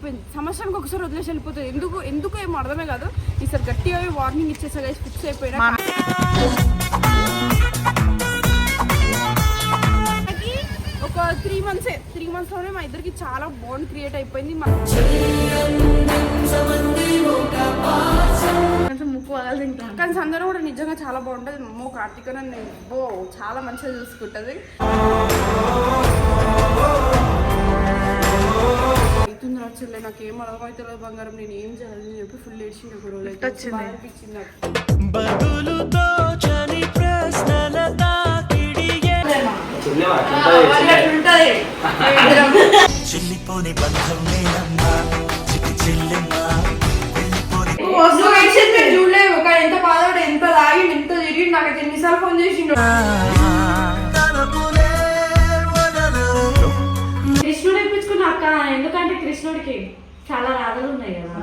వెళ్ళిపోయింది. సంవత్సరానికి ఒకసారి వదిలేసి వెళ్ళిపోతుంది. ఎందుకు ఎందుకు ఏమో అర్థమే కాదు. ఈసారి గట్టిగా వార్నింగ్ ఇచ్చేసా గైస్ ఫిక్స్ అయిపోయినా మనకి ఒక త్రీ మంత్స్ త్రీ మంత్స్లోనే మా ఇద్దరికి చాలా బాండ్ క్రియేట్ అయిపోయింది. కానీ సందర్భం కూడా నిజంగా చాలా బాగుంటుంది. మమ్మో కార్తీక నన్ను బో చాలా మంచిగా చూసుకుంటుంది. అవుతుంది రాచులే నాకు ఏం అర్థమవుతుందో బంగారం నేను ఏం చేయాలి అని చెప్పి ఫుల్ ఏడ్చింది ఒక రోజు అనిపించింది చిల్లిపోని బంధం నేనమ్మా చెల్లెమ్మా కానీ ఎంత బాధపడి ఎంత తాగి ఎంత తిరిగి నాకు అయితే ఎన్నిసార్లు ఫోన్ చేసిండు. ఎందుకంటే కృష్ణుడికి చాలా రాధలు ఉన్నాయి కదా.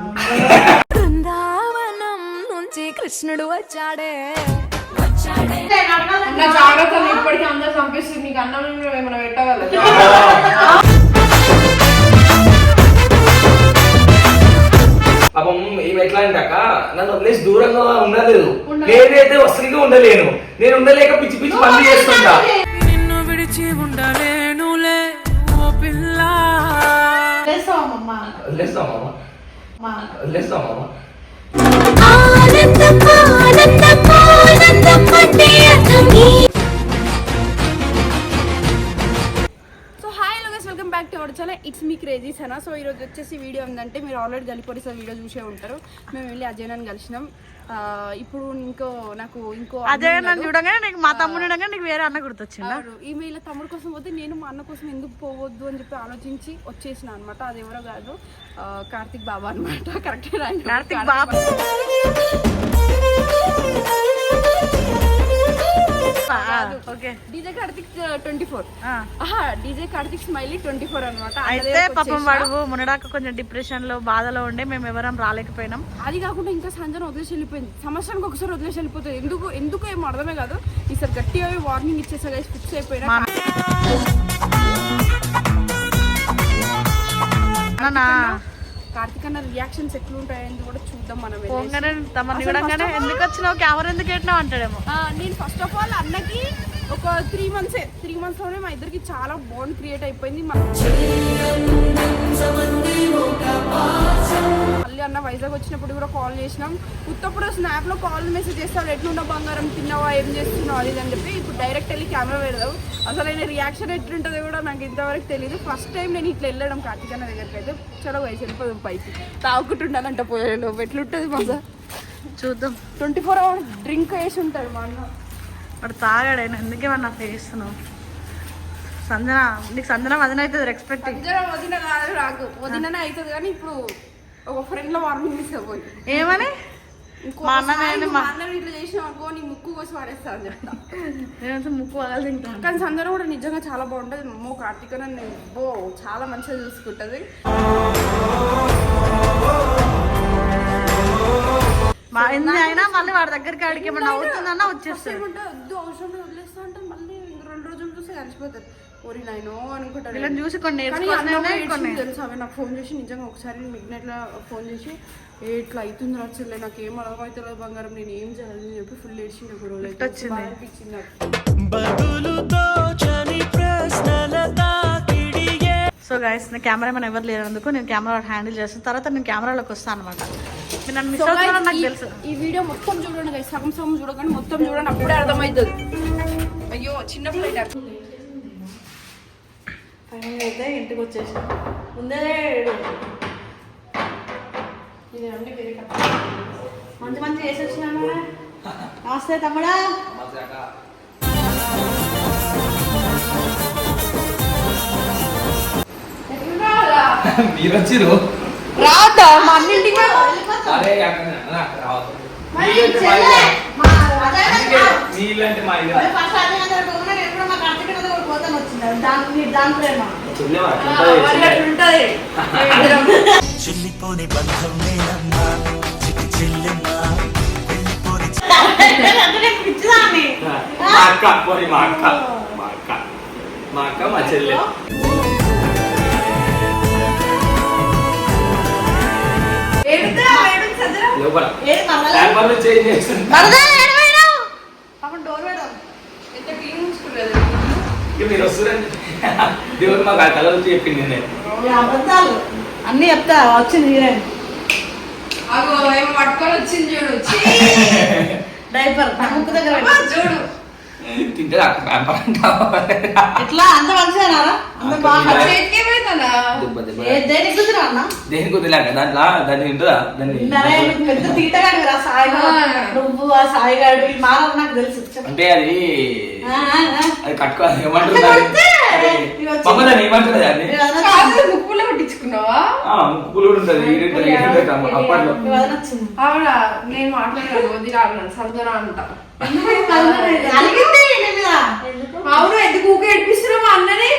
బృందావనం నుంచి కృష్ణుడు వచ్చాడే. జాగ్రత్త ఇప్పటికీ అందరూ చంపిస్తుంది నీకు అన్నం ఏమైనా పాపం ఎట్లా నన్ను వదిలేసి దూరంగా ఉండలేదు నేనైతే వసతిగా ఉండలేను. నేను ఉండలేక పిచ్చి పిచ్చి పనులు చేస్తుంటా. Hello guys welcome back to our channel it's me crazy Sana so ఈరోజు వచ్చేసి వీడియో ఉందంటే మీరు ఆల్రెడీ గలిపొడి సార్ వీడియో చూసే ఉంటారు. మేము వెళ్ళి అజయ్ నన్ను కలిసినాం. ఇప్పుడు ఇంకో నాకు ఇంకో అదే నన్ను. చూడగానే నీకు మా తమ్ముడు ఉండగానే నీకు వేరే అన్న గుర్తొచ్చిందా. ఈమె ఇలా తమ్ముడు కోసం పోతే నేను మా అన్న కోసం ఎందుకు పోవద్దు అని చెప్పి ఆలోచించి వచ్చేసిన అనమాట అది ఎవరో కాదు కార్తిక్ బాబా అనమాట correct Karthik Babu. DJ Karthik twenty four. DJ Karthik smiley twenty four అనమాట అయితే పాపం వాడు మునడాక కొంచెం డిప్రెషన్లో బాధలో ఉండే మేము ఎవరం రాలేకపోయినాం. అది కాకుండా ఇంకా సంజన వదిలేసి వెళ్ళిపోయింది. సంవత్సరానికి ఒకసారి వదిలేసి వెళ్ళిపోతుంది. ఎందుకు ఎందుకు ఏమో అర్థమే కాదు. ఈసారి గట్టిగా వార్నింగ్ ఇచ్చేసా గైస్ ఫిక్స్ అయిపోయినా. అన్నా కార్తిక్ అన్న రియాక్షన్స్ ఎట్లుంటాయని కూడా చూద్దాం మనం ఎందుకు వచ్చినావు? కెమెరా ఎందుకు పెట్టినావు అంటాడేమో. నేను ఫస్ట్ ఆఫ్ ఆల్ అన్నకి ఒక త్రీ మంత్స్ త్రీ మంత్స్లోనే మా ఇద్దరికి చాలా బాండ్ క్రియేట్ అయిపోయింది. మళ్ళీ అన్న వైజాగ్ వచ్చినప్పుడు కూడా కాల్ చేసినాం. ఉత్తప్పుడు స్నాప్లో కాల్ మెసేజ్ చేస్తాడు ఎట్లున్నా బంగారం తిన్నావా ఏం చేస్తున్నావు అది అని చెప్పి ఇప్పుడు డైరెక్ట్ వెళ్ళి కెమెరా పెడదాం. అసలు ఆయన రియాక్షన్ ఎట్లుంటుందో కూడా నాకు ఇంతవరకు తెలియదు ఫస్ట్ టైం నేను ఇట్లా వెళ్ళడం కార్తీక్ అన్న దగ్గరికి అయితే చలో వయసు వెళ్ళిపోదాం పైకి. తాగుకుంటుండాలంట పోయేలో ఎట్లుంటుంది మజా? చూద్దాం. ట్వంటీ ఫోర్ అవర్స్ డ్రింక్ వేసి ఉంటాడు మా అన్న. వాడు తాగాడు ఆయన. ఎందుకే మరి నాకు చేస్తున్నావు సంజన నీకు సంజన వదిన అవుతుంది రెస్పెక్ట్ వదిన కాదు నాకు వదిననే అవుతుంది కానీ ఇప్పుడు ఒక ఫ్రెండ్లో వార్నింగ్ ఇస్తాపోయి ఏమని? మా అన్న నేను మా- మా అన్న ఇట్లా చేసిన అనుకో నీ ముక్కు కోసి వాడేస్తా అని చెప్తా. నేనైతే ముక్కు తింటాను కానీ సందర్భం కూడా నిజంగా చాలా బాగుంటుంది. మమ్మో కార్తీక నన్ను బో చాలా మంచిగా చూసుకుంటది. మా ఎన్ని అయినా మళ్ళీ వాడి దగ్గరికి ఆడికి ఏమన్నా అవుతుందన్నా వద్దు అవసరం వదిలేస్తా అంటే మళ్ళీ ఇంక రెండు రోజులు చూసి కలిసిపోతారు. ఓరి నాయనో అనుకుంటారు. వీళ్ళని చూసి కొన్ని కొన్ని. తెలుసా? ఆమె నాకు ఫోన్ చేసి నిజంగా ఒకసారి మిడ్నైట్లో ఫోన్ చేసి "ఏ, ఇట్లా అవుతుంది రాచులే నాకు ఏం అర్థమవుతుందో బంగారం నేను ఏం చేయాలి అని చెప్పి ఫుల్ ఏడ్చింది ఒక రోజు అనిపించింది నాకు. సో గైస్ నా కెమెరామెన్ ఎవరు లేనందుకు నేను కెమెరా హ్యాండిల్ చేస్తాను. తర్వాత నేను కెమెరాలోకి వస్తాను అనమాట నన్ను మిస్ నాకు ఈ- తెలుసు. ఈ వీడియో మొత్తం చూడండి guys. సగం సగం చూడకండి మొత్తం చూడండి అప్పుడే అర్థమవుతుంది. అయ్యో చిన్న ఫ్లైట్ ఫైనల్ అయితే ఇంటికి వచ్చేసాం. ముందే ఇది వేరే. మంచి మంచి వేసి వచ్చినాను నమస్తే తమ్ముడా. మీరు వచ్చిరు రావద్దా? మా అన్నింటికి అరే నాకు రావద్దు. ఇల్లు. చిల్లిపోని బంధం నేనమ్మా చెల్లెమ్మా. మా అక్క పోనీ మా అక్క మా అక్క. మా అక్క మా చెల్లె. మీరు? వస్తున్నారని దేవుడు మాకు ఆ కళ వచ్చి చెప్పింది నేను అన్ని చెప్తా వచ్చింది అగో ఏమో పట్టుకొని వచ్చింది చూడు! డైపర్ నా ముక్కు దగ్గర. చూడు. తింటే అక్కడ ట్యాంపర్ అంటావా ఎట్లా? అంత మంచిగా అంత బాగా దేనికి కుదిరా అన్న? దేనికి వదిలేక దాంట్లో దాన్ని తింటుందా దాన్ని పెద్ద తీటగాడు రా సాయిగాడు ఆ. నువ్వు ఆ సాయిగాడు మానవ నాకు తెలుసు. అంటే అది ఆ, ఆ, ఆ. అది కట్టుకోవాలి ఏమంటుంది ఏమంటుంది అది. ముక్కులో పట్టించుకున్నావా? ముక్కులు కూడా ఉంటుంది అప్పట్లో. అవునా నేను మాట్లాడాను వదిలి అంట. అవును ఎందుకు ఊకే ఏడిపిస్తున్నావు అన్నని?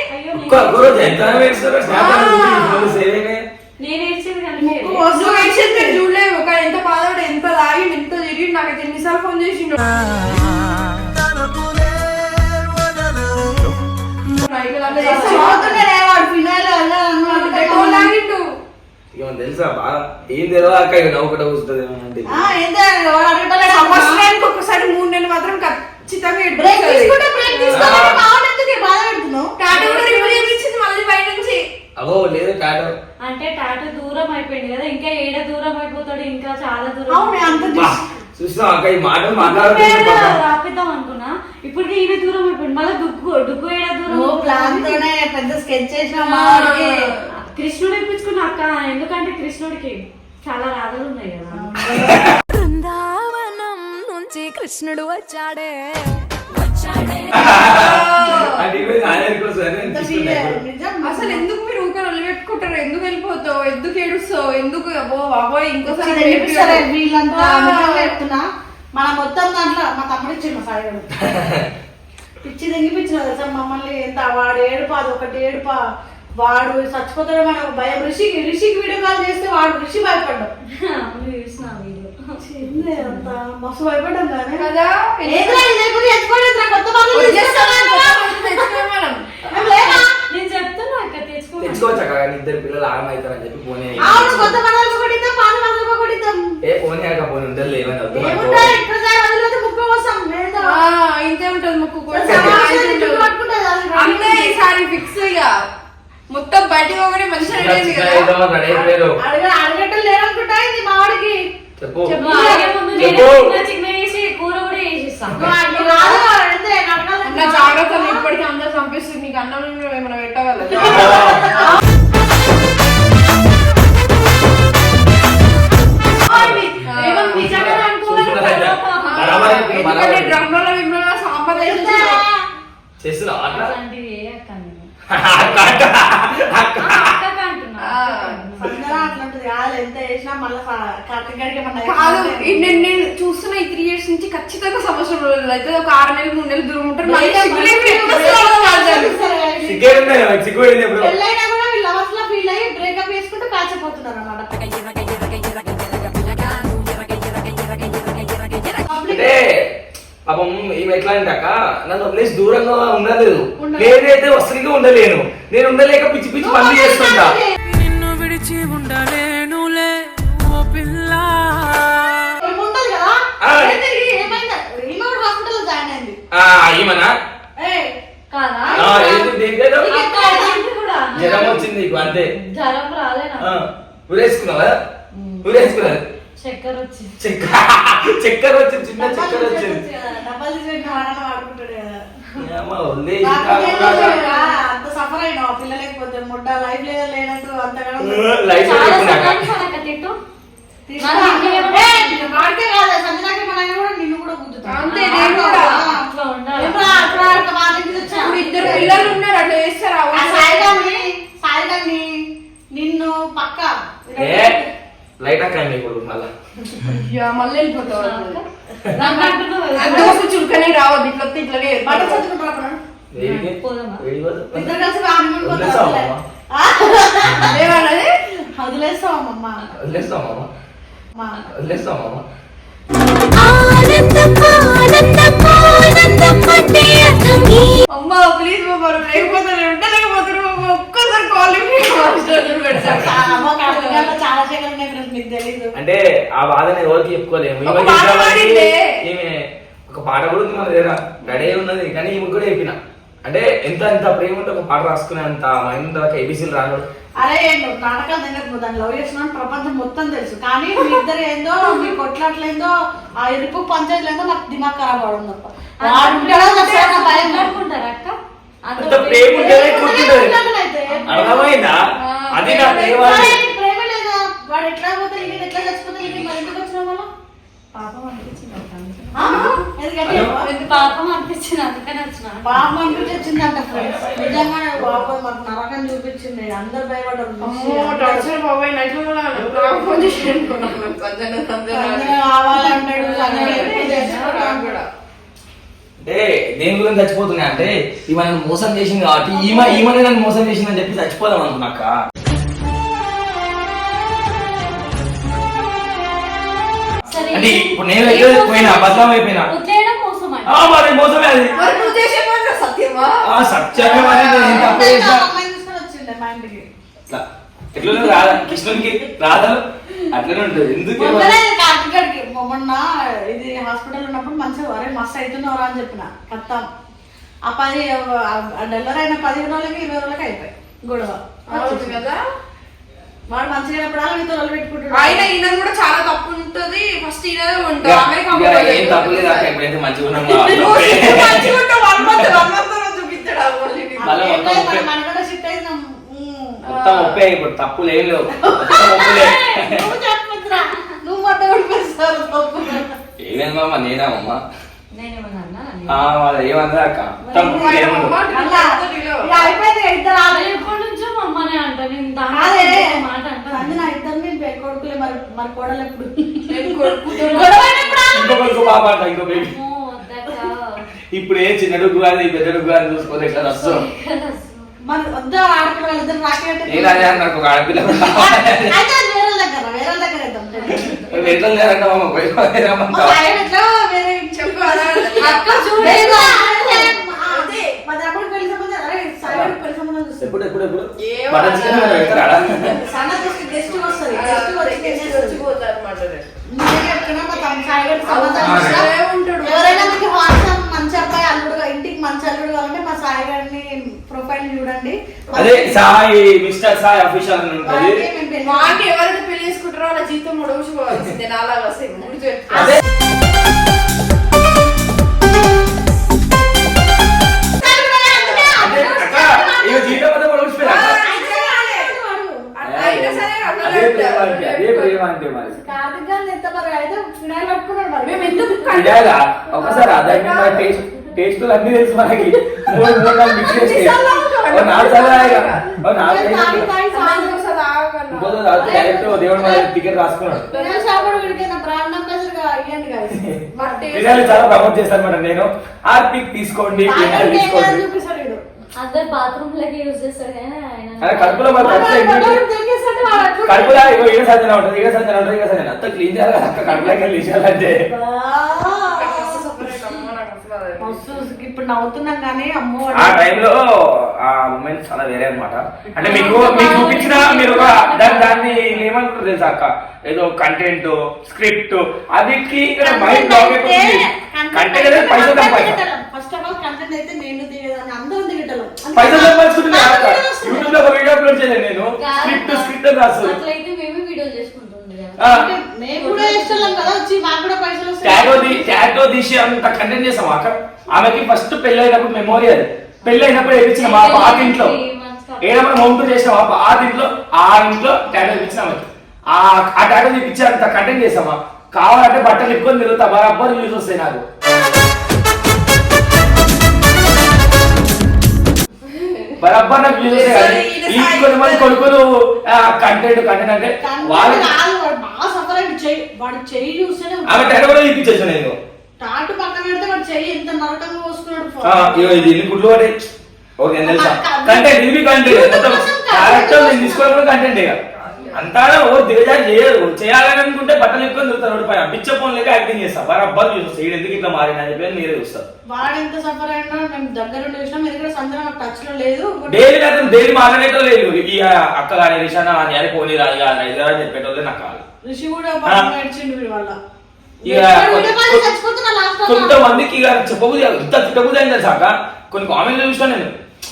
రోజు ఎంత ఒక బాధపడి ఎంత తాగి ఎంత తిరిగి నాకు ఎన్నిసార్లు ఫోన్ చేసిండు. తెలుసా బాగా ఏం తెలియదు అక్క నవ్వుకుంటా కూర్చుంటుంది అంటే ఒకసారి మూడు నెలలు మాత్రం ఖచ్చితంగా బ్రేక్ ఏడిపిస్తుంది. తీసుకుంటే బ్రేక్ తీసుకోవాలని మావాడు ఎందుకు ఈ బాధ పెడుతున్నావు? టాటూ కూడా రివ్యూ చేయించింది మళ్ళీ బయట నుంచి లేదు టాటో అంటే టాటూ దూరం అయిపోయింది కదా ఇంకా ఏడ దూరం అయిపోతాడు ఇంకా చాలా దూరం అవునే, అంత అక్క ఈ మాటలు అనుకున్నా. ఇప్పటికే ఈయన దూరం అయిపోయింది. మళ్ళీ దూరం ప్లాన్. తోనే పెద్ద స్కెచ్ చేసిన కృష్ణుడు ఇప్పించుకున్న అక్క. ఎందుకంటే కృష్ణుడికి చాలా రాధలు ఉన్నాయి కదా. బృందావనం నుంచి కృష్ణుడు వచ్చాడే. అసలు ఎందుకు ఎందుకు వెళ్ళిపోతావు? ఎందుకు ఏడుస్తావు? ఎందుకు? అబ్బో బాబోయ్ ఇంకోసారి. వీళ్ళంతా చెప్తున్నా. మన మొత్తం దాంట్లో మా తమ్ముడు ఇచ్చిండు సాయిగాడు పిచ్చి తెంగిపించిన తెలుసా? మమ్మల్ని ఎంత వాడు ఏడుపా అది ఒకటి ఏడుపా. వాడు చచ్చిపోతాడు మన భయం. రిషికి రిషికి వీడియో కాల్ చేస్తే వాడు రిషి భయపడ్డాడు. మస్తు భయపడ్డాం కానీ కదా? నేను తెచ్చుకో తెచ్చుకోవచ్చు అక్క కానీ ఇద్దరు పిల్లలు ఆగమవుతారని చెప్పి పోనీ అవును కొత్త మనల్ని కొట్టిద్దాం పాత మనల్ని కొట్టిద్దాం. ఏ పోనీ అక్క పోనీ సార్ వదిలితే ముక్క కోసం ఇంతే ఉంటుంది ముక్కు కూడా. అంతే ఈసారి ఫిక్స్ ఇక. మొత్తం బయటికి పోగానే మంచిగా రెడీ అయింది కదా. రెడీ అయిపోయారు అడగ అడగటం లేదనుకుంటా ఇది మా వాడికి. చెప్పు. ఆగే చెప్పు. చిన్న చిన్న వేసి కూర కూడా వేసిస్తాను జాగ్రత్తలు ఇప్పటికీ అందరూ చంపిస్తుంది నీకు అన్నం ఏమైనా పెట్టగలదు? చేసినా? కాదు అయిపోతే- ఈ నేను నేను చూస్తున్న ఈ త్రీ ఇయర్స్ నుంచి ఖచ్చితంగా సంవత్సరం రోజులు అయితే ఒక ఆరు నెలలు మూడు నెలలు దూరం ఉంటారు. మళ్ళీ మీరు ఎట్లా బ్రేకప్ చేసుకుంటూ కాచిపోతున్నారు అన్నమాట. పాపం నన్ను వదిలేసి దూరంగా ఉండలేదు. నేనైతే వసతిగా ఉండలేను. నేను ఉండలేక పిచ్చి పిచ్చి పనులు చేస్తుంటా. కూడా జ్వరం వచ్చింది నీకు అంతే. జ్వరం రాలే ఆ, నాకు ఊరేసుకున్నావా? ఊరేసుకున్నది చక్కెర వచ్చి చక్కెర వచ్చింది చిన్న చక్కెర వచ్చింది. అంతే, నేను కూడా. అట్లా ఉండాలి? అక్కడ ఇద్దరు పిల్లలు ఉన్నారు అట్లా చేస్తారా ఆ సాయిగాన్ని సాయిగాన్ని నిన్ను పక్క లైట్ అక్క ఇప్పుడు మళ్ళా. మళ్ళీ వెళ్ళిపోతావు. దోశ చురుకనే రావద్దు ఇట్లా వస్తే ఇట్లాగే బట్ట అక్కడ అమ్మ? వదిలేస్తావా అమ్మ? ఆనందం ఆనందం అమ్మ ప్లీజ్ బాబా లేకపోతే ఒక్కసారి అంటే ఆ బాధని ఎవరికి చెప్పుకోలేము. ఒక ఈమె పాట ఒక కూడా ఉంది మన దగ్గర. రెడీ అయి ఉన్నది. కానీ ఈమె కూడా చెప్పిన. అంటే ఎంత ఎంత ప్రేమ ఉంటే ఒక పాట రాసుకునే అంత మైండ్ దాకా ఏబీసీలు రాను అరే ఏంటో నాటకాలు తినకపోతే దాన్ని లవ్ చేస్తున్నాను ప్రపంచం మొత్తం తెలుసు. కానీ మీ ఇద్దరు ఏందో మీ కొట్లాట్లేందో ఆ ఇరుపు పంచాయతీలు ఏందో నాకు దిమాగ్ ఖరాబ్ అవడం తప్ప. భయం నాకు. మాట్లాడుకుంటారా అక్క? అంత ప్రేమ ఉంటేనే కూర్చుంటది ఉన్నట్లయితే. అర్థమైందా? అది నా ప్రేమ మరి ప్రేమ లేదా? వాడు ఎట్లా పోతే నీకు ఎట్లా చచ్చిపోతే నీకు మరి ఎందుకు వచ్చిన వల్ల పాపం అనిపించింది అక్క అందుకే. ఎందుకంటే ఎందుకు పాపం అనిపించింది అందుకని వచ్చిన. పాప అనిపించి వచ్చిందంట ఫ్రెండ్స్ మాకు నరకం చూపించింది. అందరు అంటే దేని గురించి చచ్చిపోతున్నా. అంటే ఈమె మోసం చేసింది కాబట్టి ఈమె ఈమెనే నన్ను మోసం చేసిందని చెప్పి చచ్చిపోదాం అనుకున్నాక అంటే ఇప్పుడు నేను ఎక్కడ పోయినా బద్నాం అయిపోయినా. మరి మోసమే అది. సత్యమా? ఎట్లా రాధా కృష్ణునికి రాధా అట్లనే ఉంటుంది. ఎందుకు మొన్న ఇది హాస్పిటల్ ఉన్నప్పుడు మంచిగా అరే మస్తు అవుతున్నారా అని చెప్పిన. కత్తాం ఆ పది డెల్లర్ అయిన పదిహేను రోజులకి ఇరవై రోజులకి అయిపోయి గొడవ. కదా. వాడు మంచిగా అయినప్పుడు మీతో రోజులు పెట్టుకుంటాడు ఆయన ఈయన కూడా చాలా తప్పు ఉంటది. ఫస్ట్ ఈయన ఉంటాడు ఇక పోవాలి. ఏం అక్క ఎప్పుడైతే మంచిగా ఉన్నాం మంచిగా ఆ మొత్తం షిఫ్ట్ అయినాం ముప్పై ఇప్పుడు తప్పులు ఏం లేవు మొత్తం ముప్పులే నువ్వు చెప్పొద్దురా. నువ్వు తప్పు ఏమేమి మామ? నేనా అమ్మ? నేనేమన్నా ఏమన్నా అక్క? ఇక అయిపోయింది ఇద్దరు అంట అదే ఒక మాట మరి మరి కోడలు ఎప్పుడు. ఇంకో కొడుకు పాప అంట ఇంకో బేబీ అమ్మో, వద్దక్క. ఇప్పుడు ఏ చిన్న డుగ్గు కానీ పెద్ద డుగ్గు కానీ చూసుకోతే ఎట్లా వస్తాం మరి వద్దా ఆడపిల్ల వాళ్ళిద్దరు రాకేటే నేను అదే నాకు ఒక ఆడపిల్ల కూడా కావాలి. అయితే అది వేరే వాళ్ళ దగ్గర వేరే వాళ్ళ దగ్గర ఇద్దాం. ఎట్లా పోయి వేరే చెప్పు అక్క ఎవరైనా మీకు వాట్సాప్ మంచి అబ్బాయి అల్లుడు ఇంటికి మంచి అల్లుడు కావాలంటే మా సాయి గారిని ప్రొఫైల్ చూడండి. అదే సాయి మిస్టర్ సాయి అఫీషియల్ అని ఉంటుంది. మాకు ఎవరైతే పెళ్ళి చేసుకుంటారో వాళ్ళ జీతం ముడవుకోవాల్సిందే నాలాగా వస్తాయి ముడి అదే. అన్ని తెలుసు మనకి మూడు నాలుగు మిక్స్ చేసి నాలుగు సార్లు నాలుగు డైరెక్ట్ దేవుడు మన టికెట్ రాసుకున్నాడు ఫినాయిల్ చాలా ప్రమోట్ చేస్తాను మేడం నేను ఆర్పిక్ తీసుకోండి ఏం తీసుకోండి చూపిస్తాడు వీడు. అందరు బాత్రూమ్ లకి యూజ్ చేస్తారు కానీ ఆయన అరే కడుపులో కడుపులో ఇగో ఈడ సంజన ఉంటుంది? ఈడ సంజన ఉంటుంది? ఈడ సంజన అంతా క్లీన్ చేయాలి కడుపులోకి వెళ్ళి నాకు బా. అస్సలు separate అమ్మో, నాకు అస్సలు అది. మస్తు ఇప్పుడు నవ్వుతున్నాం కానీ అమ్మో ఆ టైంలో ఆ మూమెంట్ చాలా వేరే అన్నమాట. అంటే మీకు మీకు చూపించిన మీరు ఒక దాన్ని దాన్ని ఏమంటారు తెలుసా అక్క? ఏదో కంటెంట్ స్క్రిప్ట్ అదికి ఇక్కడ మైండ్ కంటెంట్ అనేది పైసలు సంపాదించాలి. ఫస్ట్ ఆఫ్ ఆల్ కంటెంట్ అయితే నేను దిగేదాన్ని అందరూ దిగటం పైసలు సంపాదించుకుంటున్నా యూట్యూబ్లో ఒక వీడియో అప్లోడ్ చేయలేదు నేను. స్క్రిప్ట్ స్క్రిప్ట్ రాస్తుంది అట్లయితే మేమే వీడియోలు చేసుకుంటుండే కదా. ఆ, మేము కూడా ఇష్టం కదా వచ్చి మాకు కూడా పైసలు తీసి అంత కంటెంట్ చేసాం అక్క ఆమెకి ఫస్ట్ పెళ్ళి అయినప్పుడు మెమోరీ అది. పెళ్ళి అయినప్పుడు వేయించిన మా పాత ఇంట్లో. ఏడప్పుడు మౌంట్ చేసిన మా పాత ఇంట్లో ఆ ఇంట్లో ట్యాగో ఇచ్చిన ఆమెకి. ఆ ఆ ట్యాగో తీపిచ్చి అంత కంటెంట్ చేసామా కావాలంటే బట్టలు ఎక్కువ తిరుగుతా బరాబర్ యూజ్ వస్తాయి నాకు. బరాబర్ నాకు యూజ్ వస్తాయి కానీ ఈ కొంతమంది కొడుకులు కంటెంట్ కంటెంట్ అంటే వాళ్ళు వాడు బాగా సఫర్ చెయ్యి వాడు చెయ్యి చూస్తేనే ఆమె ట్యాగో కూడా తీపిచ్చేసాను నేను. టాటు పక్కన పెడితే వాడు చెయ్యి ఎంత నరకంగా పోసుకున్నాడు ఇది ఇల్లు గుడ్లు పడే ఓకే తెలుసా. కంటెంట్ ఇది కంటెంట్ మొత్తం క్యారెక్టర్ నేను తీసుకోవడం కంటెంట్ ఇక అంతా ఓ దిగజారి చేయరు. చేయాలని అనుకుంటే బట్టలు ఎక్కువ తిరుగుతారు రోడ్డు పైన పిచ్చ ఫోన్ లేక యాక్టింగ్ చేస్తా బరాబర్ చూస్తారు ఈడు ఎందుకు ఇట్లా మారిన అని చెప్పి మీరే చూస్తారు. వాడు ఎంత సఫర్ అయినా మేము దగ్గర ఉండి చూసినాం నాకు టచ్లో లేదు. డైలీ అతను డైలీ మాట్లాడేటో లేదు ఈ అక్క కానీ రిషానా అని పోనీ కానీ అని చెప్పేటోళ్ళే నాకు కాదు. రిషి కూడా ఏడ్చిండు వీడి వల్ల. కొంతమందికి చెప్పబుద్ధి. ఇంత తిట్టబుద్ధి అయింది సాక? కొన్ని కామెంట్లు చూసాను నేను.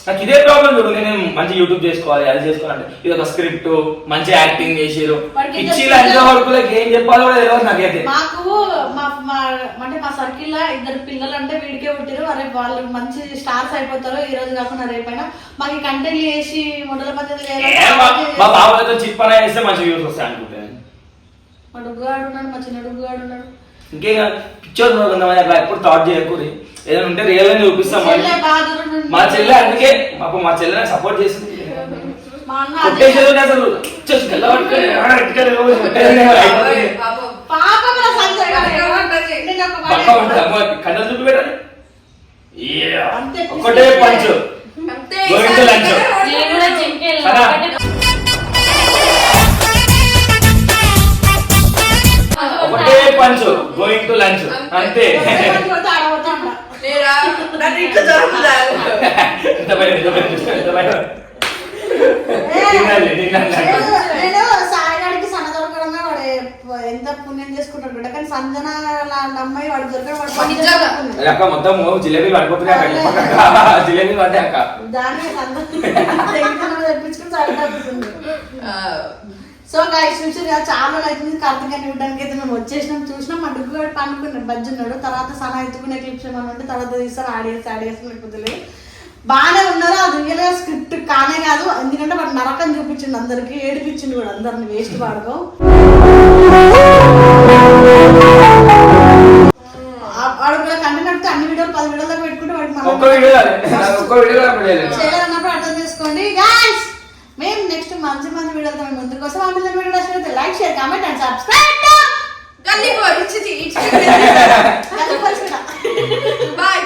నాకు ఇదే ప్రాబ్లం చూడు నేను మంచి యూట్యూబ్ చేసుకోవాలి అది చేసుకోవాలంటే ఇది ఒక స్క్రిప్ట్ మంచి యాక్టింగ్ చేసారు ఇచ్చి లంచ వరకులకి ఏం చెప్పాలో కూడా తెలియదు నాకైతే. మాకు అంటే మా సర్కిల్లో ఇద్దరు పిల్లలు అంటే వీడికే పుట్టారు అరే వాళ్ళు మంచి స్టార్స్ అయిపోతారు ఈ రోజు కాకుండా రేపైనా. మాకు ఈ కంటెంట్ చేసి మొదల పద్ధతి మా- బాబులతో చిప్పన వేస్తే మంచి వ్యూస్ వస్తాయి అనుకుంటాను మా డుగ్గుగాడు ఉన్నాడు మా చిన్న డుగ్గుగాడు ఉన్నాడు. ఇంకే పిక్చర్ కొంతమంది అట్లా ఎప్పుడు థాట్ చేయకూడదు. ఏదైనా ఉంటే రియల్గా చూపిస్తాం మా చెల్లె అందుకే మాకు మా చెల్లె సపోర్ట్ చేసింది. మా అన్న అదే కొట్టేసేది అసలు. వచ్చేసి గెల్లబట్టుకొని, ఆడ ఎట్టుకొని రోజు కొట్టేది అయిపోతుంది. పాపం రా సంజయ్ గారు. నేను ఒక మాట పక్క ఉంటుంది అమ్మ కళ్ళ చూపి పెట్టాలి. ఒక్కటే పంచు? ఒకటే పంచు గోయింగ్ టు లంచ్. అంతే. లేరా నన్ను ఇట్లా తినాలి. నేను- సాయిగాడికి సన్న దొరకడమే వాడు ఎంత పుణ్యం చేసుకుంటాడు కానీ సంజన అమ్మాయి వాడు దొరకడం వాడు. అక్క మొత్తం జిలేబీ పడిపోతున్నాయి అక్క. జిలేబీ పడ్డాయి అక్క దాన్ని సంజన తెప్పించుకుని సరిపోతుంది సో గాయస్ చూసి చాలా రోజులు అవుతుంది కార్తీక ఇవ్వడానికి అయితే మేము వచ్చేసినాం చూసినాం. మా డుగ్గు గారు పండుకున్నాడు బజ్జున్నాడు తర్వాత సన ఎత్తుకునే క్లిప్స్ ఏమైనా ఉంటే తర్వాత తీస్తారు. ఆడియన్స్ ఆడియన్స్ లేకపోతే బాగానే ఉన్నారు. అది రియల్గా స్క్రిప్ట్ కానే కాదు. ఎందుకంటే వాడు నరకం చూపించిండు అందరికి ఏడిపించిండు కూడా అందరిని వేస్ట్ వాడుకో. వాడు కూడా కంటెంట్ అన్ని వీడియోలు పది వీడియోలు దాకా పెట్టుకుంటే వాడికి మనం కాదు. కూడా. చేయాలన్నప్పుడు అర్థం చేసుకోండి. గాయ్స్ మేము నెక్స్ట్ మంచి మంచి వీడియోలతో మేము ముందుకు వస్తాం. అందులో వీడియో నచ్చినట్లయితే like share comment and subscribe Gully Boy ఇచ్చి ఇచ్చి. గల్లీ బాయ్